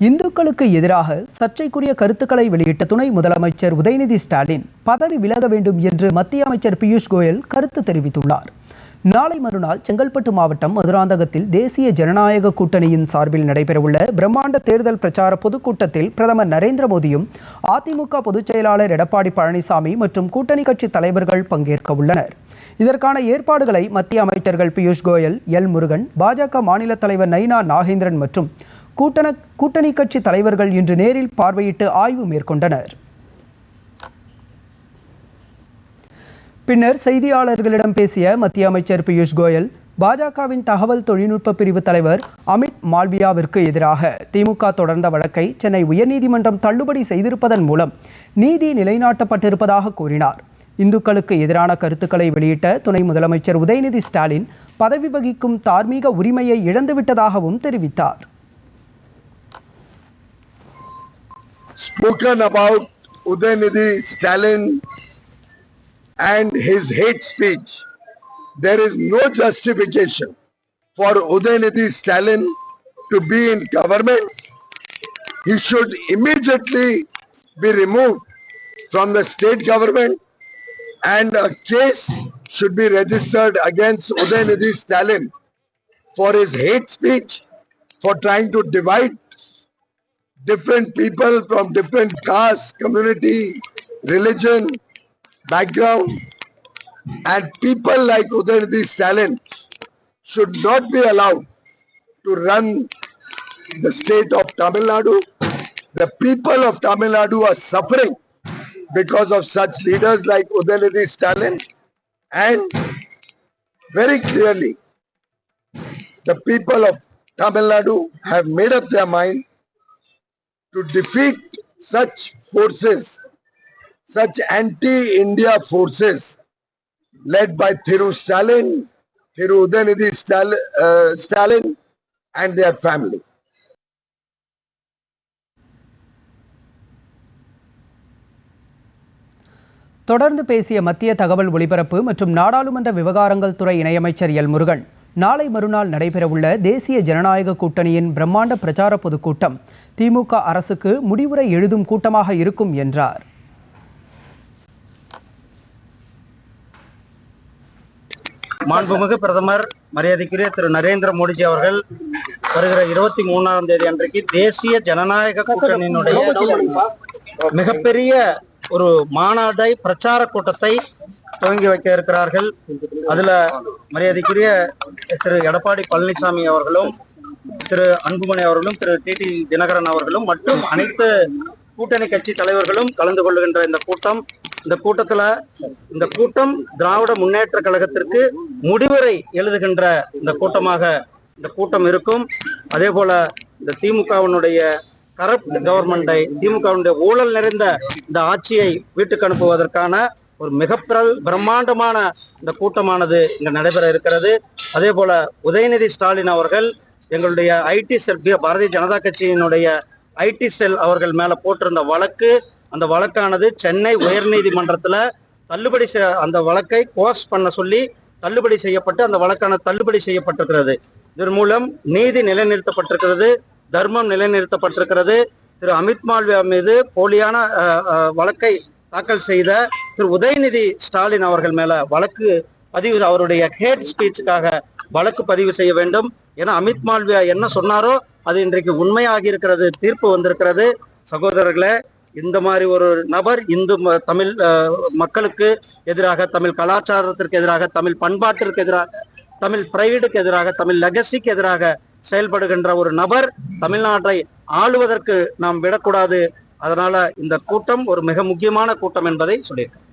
இந்துக்களுக்கு எதிராக சர்ச்சைக்குரிய கருத்துக்களை வெளியிட்ட துணை முதலமைச்சர் உதயநிதி ஸ்டாலின் பதவி விலக வேண்டும் என்று மத்திய அமைச்சர் பியூஷ் கோயல் கருத்து தெரிவித்துள்ளார். நாளை மறுநாள் செங்கல்பட்டு மாவட்டம் மதுராந்தகத்தில் தேசிய ஜனநாயக கூட்டணியின் சார்பில் நடைபெறவுள்ள பிரம்மாண்ட தேர்தல் பிரச்சார பொதுக்கூட்டத்தில் பிரதமர் நரேந்திர மோடியும் அதிமுக பொதுச் செயலாளர் எடப்பாடி பழனிசாமி மற்றும் கூட்டணி கட்சி தலைவர்கள் பங்கேற்க உள்ளனர். இதற்கான ஏற்பாடுகளை மத்திய அமைச்சர்கள் பியூஷ் கோயல் எல் முருகன் பாஜக மாநில தலைவர் நைனா நாகேந்திரன் மற்றும் கூட்டண கூட்டணி கட்சி தலைவர்கள் இன்று நேரில் பார்வையிட்டு ஆய்வு மேற்கொண்டனர். பின்னர் செய்தியாளர்களிடம் பேசிய மத்திய அமைச்சர் பியூஷ் கோயல் பாஜகவின் தகவல் தொழில்நுட்ப பிரிவு தலைவர் அமித் மால்வியாவிற்கு எதிராக திமுக தொடர்ந்த வழக்கை சென்னை உயர்நீதிமன்றம் தள்ளுபடி செய்திருப்பதன் மூலம் நீதி நிலைநாட்டப்பட்டிருப்பதாக கூறினார். இந்துக்களுக்கு எதிரான கருத்துக்களை வெளியிட்ட துணை முதலமைச்சர் உதயநிதி ஸ்டாலின் பதவி வகிக்கும் தார்மீக உரிமையை இழந்துவிட்டதாகவும் தெரிவித்தார். Spoken about Udaynidhi Stalin and his hate speech. There is no justification for Udaynidhi Stalin to be in government. He should immediately be removed from the state government and a case should be registered against Udaynidhi Stalin for his hate speech, for trying to divide different people from different castes, community, religion, background, and people like Udaynidhi Stalin should not be allowed to run the state of Tamil Nadu. The people of Tamil Nadu are suffering because of such leaders like Udaynidhi Stalin and very clearly the people of Tamil Nadu have made up their mind to defeat such forces, such anti-India forces led by Thiru Stalin, Thiru Udanidhi Stalin, uh, Stalin and their family. தொடர்ந்து பேசிய மத்திய தகவல் ஒலிபரப்பு மற்றும் நாடாளுமன்ற விவகாரங்கள் துறை இணையமைச்சர் எல் முருகன் நாளை மறுநாள் நடைபெறவுள்ள தேசிய ஜனநாயக கூட்டணியின் பிரம்மாண்ட பிரச்சார பொதுக்கூட்டம் திமுக அரசுக்கு முடிவுரை எழுதும் கூட்டமாக இருக்கும் என்றார். மாண்புமிகு பிரதமர் மரியாதைக்குரிய திரு நரேந்திர மோடிஜி அவர்கள் வருகிற இருபத்தி மூணாம் தேதி அன்றைக்கு தேசிய ஜனநாயக கூட்டணியினுடைய மிகப்பெரிய ஒரு மாநாடை பிரச்சார கூட்டத்தை துவங்கி வைக்க இருக்கிறார்கள். அதுல மரியாதைக்குரிய திரு எடப்பாடி பழனிசாமி அவர்களும் திரு அன்புமணி அவர்களும் திரு டி டி தினகரன் அவர்களும் மற்றும் அனைத்து கூட்டணி கட்சி தலைவர்களும் கலந்து கொள்ளுகின்ற இந்த கூட்டம். இந்த கூட்டத்துல இந்த கூட்டம் திராவிட முன்னேற்ற கழகத்திற்கு முடிவுரை எழுதுகின்ற இந்த கூட்டமாக இந்த கூட்டம் இருக்கும். அதே போல இந்த திமுகவினுடைய கரப்ட் கவர்மெண்டை திமுகவினுடைய ஊழல் நிறைந்த இந்த ஆட்சியை வீட்டுக்கு அனுப்புவதற்கான ஒரு மிக பிரம்மாண்டமான இந்த கூட்டமானது இங்க நடைபெற இருக்கிறது. அதே போல உதயநிதி ஸ்டாலின் அவர்கள் எங்களுடைய ஐடி செல் பாரதிய ஜனதா கட்சியினுடைய ஐடி செல் அவர்கள் மேல போட்டிருந்த வழக்கு அந்த வழக்கானது சென்னை உயர்நீதிமன்றத்துல தள்ளுபடி செய்ய அந்த வழக்கை கோஸ் பண்ண சொல்லி தள்ளுபடி செய்யப்பட்டு அந்த வழக்கான தள்ளுபடி செய்யப்பட்டிருக்கிறது. இதன் மூலம் நீதி நிலைநிறுத்தப்பட்டிருக்கிறது தர்மம் நிலைநிறுத்தப்பட்டிருக்கிறது. திரு. அமித் மால்வியா மீது போலியான வழக்கை தாக்கல் செய்த திரு உதயநிதி ஸ்டாலின் அவர்கள் மேல வழக்கு பதிவு அவருடைய ஹேட் ஸ்பீச்சுக்காக வழக்கு பதிவு செய்ய வேண்டும். ஏன்னா அமித் மால்வியா என்ன சொன்னாரோ அது இன்றைக்கு உண்மையாகி இருக்கிறது தீர்ப்பு வந்திருக்கிறது. சகோதரர்களே இந்த மாதிரி ஒரு நபர் இந்து தமிழ் மக்களுக்கு எதிராக தமிழ் கலாச்சாரத்திற்கு எதிராக தமிழ் பண்பாட்டிற்கு எதிராக தமிழ் பிரைடுக்கு எதிராக தமிழ் லெகசிக்கு எதிராக செயல்படுகின்ற ஒரு நபர் தமிழ்நாட்டை ஆளுவதற்கு நாம் விடக்கூடாது. அதனால இந்த கூட்டம் ஒரு மிக முக்கியமான கூட்டம் என்பதை சொல்லியிருக்கேன்